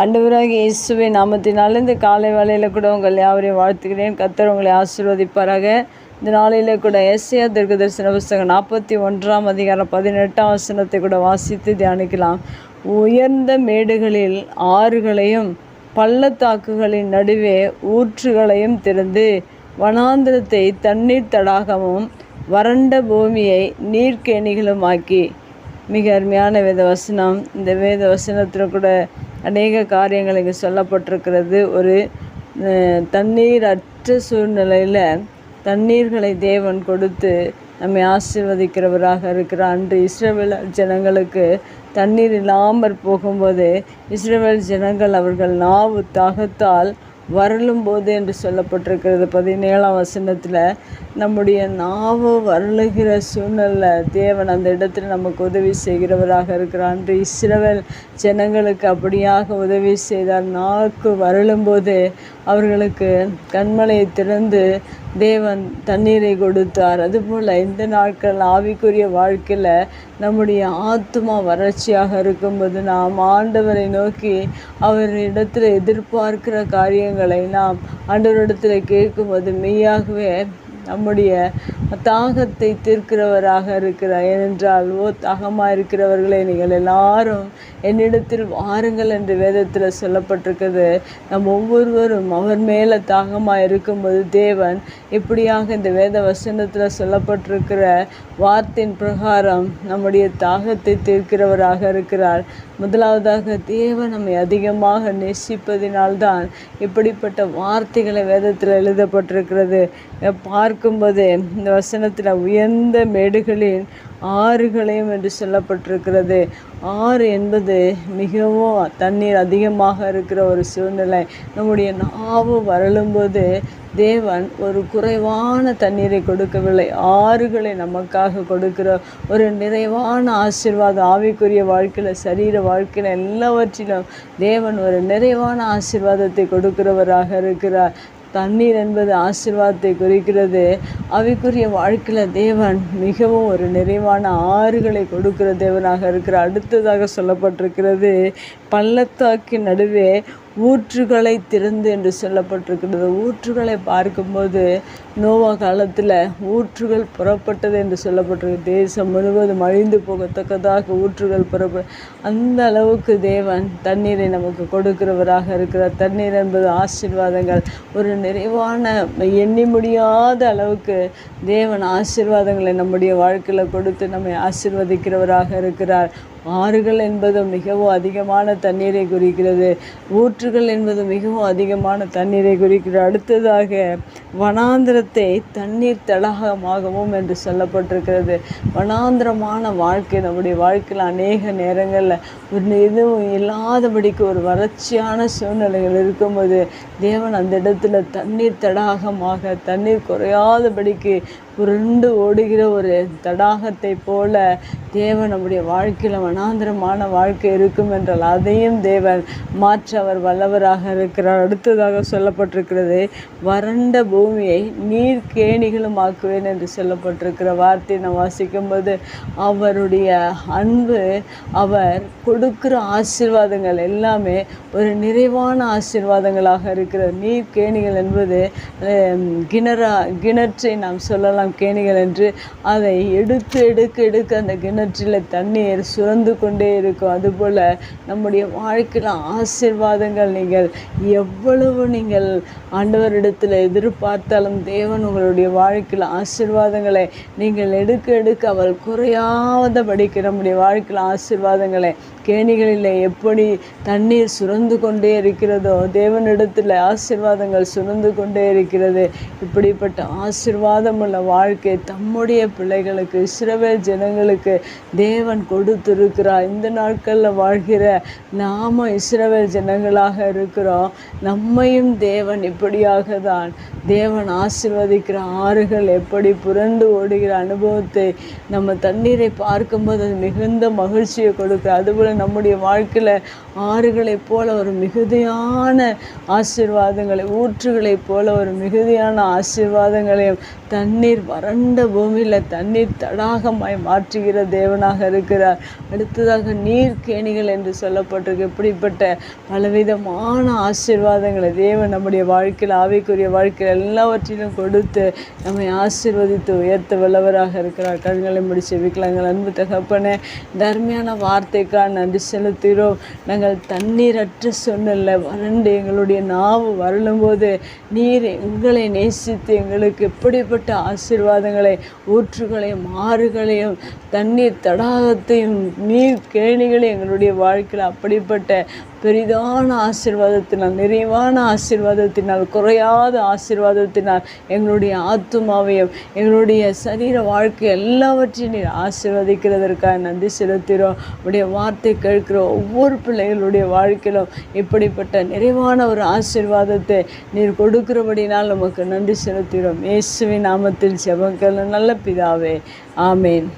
அண்டவராக இயேசுவை நாமத்தினால இந்த காலை வேலையில் கூட உங்கள் யாவரையும் வாழ்த்துக்கிறேன் கத்தர் உங்களை ஆசீர்வதிப்பாராக. இந்த நாளில் கூட எஸ்ஏ தீர்க்க தரிசன புஸ்தகம் நாற்பத்தி ஒன்றாம் அதிகாரம் பதினெட்டாம் வசனத்தை கூட வாசித்து தியானிக்கலாம். உயர்ந்த மேடுகளில் ஆறுகளையும் பள்ளத்தாக்குகளின் நடுவே ஊற்றுகளையும் திறந்து வனாந்திரத்தை தண்ணீர் தடாகமும் வறண்ட பூமியை நீர்க்கேணிகளும் ஆக்கி. மிக அருமையான வேத வசனம் இந்த வேத வசனத்தில் கூட அநேக காரியங்கள் இங்கே சொல்லப்பட்டிருக்கிறது. ஒரு தண்ணீர் அற்ற சூழ்நிலையில் தண்ணீர்களை தேவன் கொடுத்து நம்மை ஆசிர்வதிக்கிறவராக இருக்கிறார் அன்று இஸ்ரேல் ஜனங்களுக்கு தண்ணீர் இல்லாமற் போகும்போது இஸ்ரேல் ஜனங்கள் அவர்கள் நாவு தாகத்தால் வரலும் போது என்று சொல்லப்பட்டிருக்கிறது. பதினேழாம் வசனத்தில் நம்முடைய நாவு வரலுகிற சூழ்நிலை தேவன் அந்த இடத்துல நமக்கு உதவி செய்கிறவராக இருக்கிறார். அன்று இஸ்ரவேல் ஜனங்களுக்கு அப்படியாக உதவி செய்தார். நாக்கு வரலும்போது அவர்களுக்கு கண்மலையை திறந்து தேவன் தண்ணீரை கொடுத்தார். அதுபோல் இந்த நாட்கள் ஆவிக்குரிய வாழ்க்கையில் நம்முடைய ஆத்மா வறட்சியாக இருக்கும்போது நாம் ஆண்டவரை நோக்கி அவரிடத்தில் எதிர்பார்க்கிற காரியங்கள் நாம் ஆண்டவரிடத்தில் கேட்கும்போது மெய்யாகவே நம்முடைய தாகத்தை தீர்க்கிறவராக இருக்கிறார். ஏனென்றால் ஓ தாகமாக இருக்கிறவர்களே நீங்கள் எல்லாரும் என்னிடத்தில் வாருங்கள் என்று வேதத்தில் சொல்லப்பட்டிருக்கிறது. நம் ஒவ்வொருவரும் அவர் மேலே தாகமாக இருக்கும்போது தேவன் இப்படியாக இந்த வேத வசனத்தில் சொல்லப்பட்டிருக்கிற வார்த்தையின் பிரகாரம் நம்முடைய தாகத்தை தீர்க்கிறவராக இருக்கிறார். முதலாவதாக தேவன் நம்மை அதிகமாக நேசிப்பதினால்தான் இப்படிப்பட்ட வார்த்தைகளை வேதத்தில் எழுதப்பட்டிருக்கிறது. பார்க்கும்போது இந்த வசனத்தில் உயர்ந்த மேடுகளின் ஆறுகளையும் என்று சொல்லப்பட்டிருக்கிறது. ஆறு என்பது மிகவும் தண்ணீர் அதிகமாக இருக்கிற ஒரு சூழ்நிலை. நம்முடைய நாவு வரலும்போது தேவன் ஒரு குறைவான தண்ணீரை கொடுக்கவில்லை. ஆறுகளை நமக்காக கொடுக்கிற ஒரு நிறைவான ஆசீர்வாதம் ஆவிக்குரிய வாழ்க்கையில் சரீர வாழ்க்கையில் எல்லாவற்றிலும் தேவன் ஒரு நிறைவான ஆசீர்வாதத்தை கொடுக்கிறவராக இருக்கிறார். தண்ணீர் என்பது ஆசீர்வாதத்தை குறிக்கிறது. அவைக்குரிய வாழ்க்கையில் தேவன் மிகவும் ஒரு நிறைவான ஆறுகளை கொடுக்கிற தேவனாக இருக்கிற அடுத்ததாக சொல்லப்பட்டிருக்கிறது பள்ளத்தாக்கின் நடுவே ஊற்றுகளை திறந்து என்று சொல்லப்பட்டிருக்கிறது. ஊற்றுகளை பார்க்கும்போது நோவா காலத்தில் ஊற்றுகள் புறப்பட்டது என்று சொல்லப்பட்டிருக்கு தேசம் முழுவதும் அழிந்து போகத்தக்கதாக ஊற்றுகள் புறப்ப அந்த அளவுக்கு தேவன் தண்ணீரை நமக்கு கொடுக்கிறவராக இருக்கிறார். தண்ணீர் என்பது ஆசீர்வாதங்கள். ஒரு நிறைவான எண்ணி முடியாத அளவுக்கு தேவன் ஆசீர்வாதங்களை நம்முடைய வாழ்க்கையில் கொடுத்து நம்மை ஆசீர்வதிக்கிறவராக இருக்கிறார். ஆறுகள் என்பது மிகவும் அதிகமான தண்ணீரை குறிக்கிறது. ஊற்றுகள் என்பது மிகவும் அதிகமான தண்ணீரை குறிக்கிறது. அடுத்ததாக வனாந்திரத்தை தண்ணீர் தடாகமாகவும் என்று சொல்லப்பட்டிருக்கிறது. வனாந்திரமான வாழ்க்கை நம்முடைய வாழ்க்கையில் அநேக நேரங்களில் ஒரு எதுவும் இல்லாதபடிக்கு ஒரு வறட்சியான சூழ்நிலைகள் இருக்கும்போது தேவன் அந்த இடத்துல தண்ணீர் தடாகமாக தண்ணீர் குறையாதபடிக்கு புரண்டு ஓடுகிற ஒரு தடாகத்தை போல தேவன் நம்முடைய வாழ்க்கையில் வனாந்திரமான வாழ்க்கை இருக்கும் என்றால் அதையும் தேவன் மாற்ற அவர் வல்லவராக இருக்கிறார். அடுத்ததாக சொல்லப்பட்டிருக்கிறது வறண்ட பூமியை நீர் கேணிகளும் ஆக்குவேன் என்று சொல்லப்பட்டிருக்கிற வார்த்தையை நான் வாசிக்கும்போது அவருடைய அன்பு அவர் கொடுக்கிற ஆசீர்வாதங்கள் எல்லாமே ஒரு நிறைவான ஆசீர்வாதங்களாக இருக்கிற நீர் கேணிகள் என்பது கிணறா கிணற்றை நாம் சொல்லலாம் கேணிகள் என்று அதை எடுத்து எடுக்க எடுக்க அந்த கிணற்றில் தண்ணீர் சுரந்து கொண்டே இருக்கும். அதுபோல் நம்முடைய வாழ்க்கையில் ஆசீர்வாதங்கள் நீங்கள் எவ்வளவு நீங்கள் ஆண்டவரிடத்தில் எதிர்பார்த்தாலும் தேவன் உங்களுடைய வாழ்க்கையில் ஆசிர்வாதங்களை நீங்கள் எடுக்க எடுக்க அவர் குறையாதபடிக்கு நம்முடைய வாழ்க்கையில் ஆசிர்வாதங்களை கேணிகளில் எப்படி தண்ணீர் சுரந்து கொண்டே இருக்கிறதோ தேவனிடத்தில் ஆசீர்வாதங்கள் சுரந்து கொண்டே இருக்கிறது. இப்படிப்பட்ட ஆசீர்வாதம் உள்ள வாழ்க்கை தம்முடைய பிள்ளைகளுக்கு இஸ்ரவேல் ஜனங்களுக்கு தேவன் கொடுத்திருக்கிறார். இந்த நாட்களில் வாழ்கிற நாம இஸ்ரவேல் ஜனங்களாக இருக்கிறோம். நம்மையும் தேவன் இப்படியாக தான் தேவன் ஆசிர்வதிக்கிற ஆறுகள் எப்படி புரண்டு ஓடுகிற அனுபவத்தை நம்ம தண்ணீரை பார்க்கும்போது அது மிகுந்த மகிழ்ச்சியை கொடுக்குற அதுபோல் நம்முடைய வாழ்க்கையில் ஆறுகளைப் போல ஒரு மிகுதியான ஆசீர்வாதங்களை ஊற்றுகளைப் போல ஒரு மிகுதியான ஆசீர்வாதங்களையும் தண்ணீர் வறண்ட பூமியில் தண்ணீர் தடாகமாய் மாற்றுகிற தேவனாக இருக்கிறார். அடுத்ததாக நீர் கேணிகள் என்று சொல்லப்பட்டிருக்கு. இப்படிப்பட்ட பலவிதமான ஆசீர்வாதங்களை தேவன் நம்முடைய வாழ்க்கையில் ஆவிக்குரிய வாழ்க்கையில் எல்லாவற்றிலும் கொடுத்து நம்மை ஆசீர்வதித்து உயர்த்த வல்லவராக இருக்கிறார். கண்களை முடிச்சு வைக்கலாங்கள் அன்பு தகப்பனே தர்மையான வார்த்தைக்கான நன்றி செலுத்துகிறோம். நாங்கள் தண்ணீரற்ற சொன்னல வறண்டு எங்களுடைய நாவு வருளும்போது நீர் எங்களை நேசித்து எங்களுக்கு எப்படிப்பட்ட ஆசீர்வாதங்களை ஊற்றுகளையும் ஆறுகளையும் தண்ணீர் தடாகத்தையும் நீர் கேணிகளையும் எங்களுடைய வாழ்க்கையில் அப்படிப்பட்ட பெரிதான ஆசீர்வாதத்தினால் நிறைவான ஆசிர்வாதத்தினால் குறையாத ஆசீர்வாதத்தினால் எங்களுடைய ஆத்துமாவையும் எங்களுடைய சரீர வாழ்க்கை எல்லாவற்றையும் நீர் ஆசீர்வதிக்கிறதற்காக நன்றி செலுத்துகிறோம். உடைய வார்த்தை கேட்கிற ஒவ்வொரு பிள்ளைகளுடைய வாழ்க்கையிலும் இப்படிப்பட்ட நிறைவான ஒரு ஆசீர்வாதத்தை நீர் கொடுக்கிறபடினால் நமக்கு நன்றி செலுத்துகிறோம். இயேசுவின் நாமத்தில் செபங்கள் நல்ல பிதாவே. ஆமேன்.